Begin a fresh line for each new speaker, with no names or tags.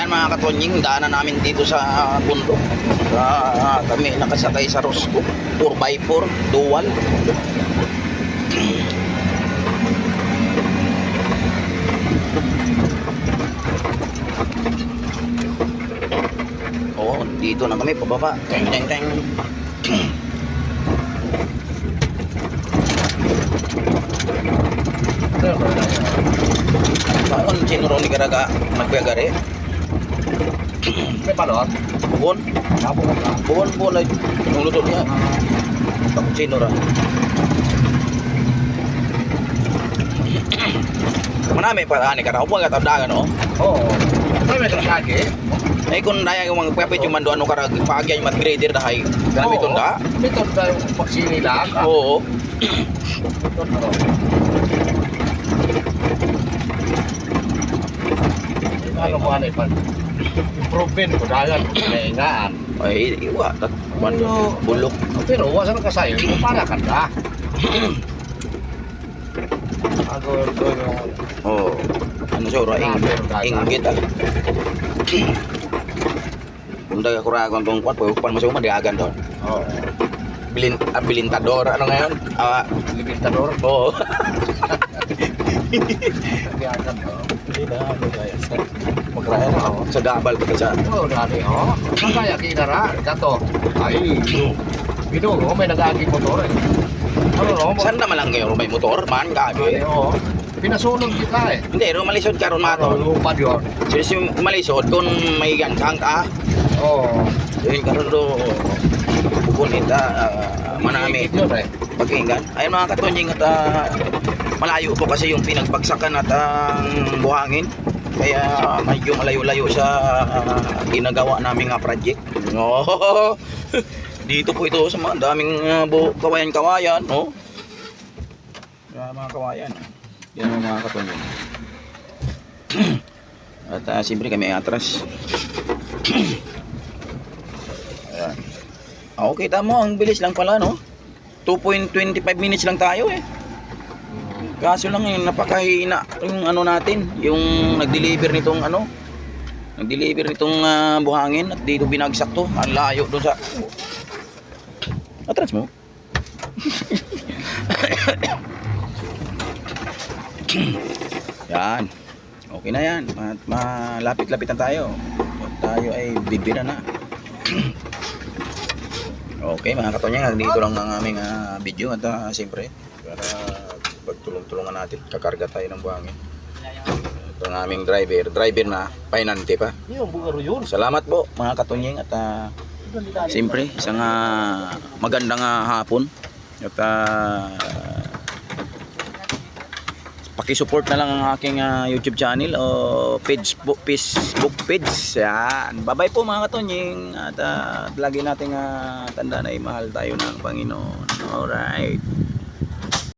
Yan mga katonying, daanan namin dito sa bundok. Ah, kami nakasakay sa Rosco, 4x4, dual. Oo, dito na kami pababa. Teng, teng, teng. Bakon, sinuro ni Garaga, nagpagari.
May balon?
Buon,
Mabo ka ba?
buon, buon ay yung luto niya. Bakon sinura. Manami pa ani ka raw buwan ka tabdagan no.
Oo. May may kaki?
Ay kung daya yung mga pwede yung mando ano karag paagya yung matgrader dahay. Kanami
Oo.
tunda.
May tunda yung vaccine lang.
Oo.
Tunda. Ano mo ano ipan? Improvement ko dagan ko naingaan.
Ay iwa tat mando bulok.
Pero wasa ka sayo, kung para ka na. Ako ko yung
Oh. Ano siya ora ing inggit ah. Kung daga ko ra kung tong kwat pan masuma diagan doon.
oh,
Bilin ah, bilintador ano ngayon? Ah,
libertador.
oo.
Kaya ko.
Hindi na ano kaya sa magraya na pa sa
Oh, dali oh. Kaya kinara kato. Ay, Bino, oh, may nag-aging motor eh. Ano no?
Saan naman lang ngayon may motor man gabi.
oh. Pinasunod kita eh.
Hindi, ro malisod karon mato.
Ano, lupad yun.
Serius yung malisod kung may gansang ka.
Oo.
Yun karon do bukunit ah, manami.
Eh.
Pagkingan. Ayun mga katonying at ah, malayo po kasi yung pinagbagsakan at ang buhangin. Kaya medyo malayo-layo sa ah, ginagawa naming nga project. Oh, dito po ito sa mga daming bu- kawayan-kawayan. No? Kaya mga kawayan. Yan ang mga katonying. At ah, siyempre kami ay atras. Ayan. Okay, tamo. Ang bilis lang pala, no? 2.25 minutes lang tayo eh. Kaso lang yung napakahina yung ano natin, yung nag-deliver nitong ano, nag-deliver nitong ah, buhangin at dito binagsak to. Ang layo doon sa Atras mo. yan. Okay na yan. At malapit-lapit na tayo. Tayo ay bibira na. Okay mga katonyang, dito lang ang aming ah, video at uh, siyempre para pagtulong-tulungan natin, kakarga tayo ng buhangin. Ito ang aming driver, driver na, painante pa. Salamat po mga katonyeng at ah, siyempre isang ah, magandang ah, hapon at uh, paki-support na lang ang aking ah, YouTube channel o Facebook Facebook page. Yan. Bye-bye po mga katonyeng at ah, lagi nating uh, tandaan ay mahal tayo ng Panginoon. Alright.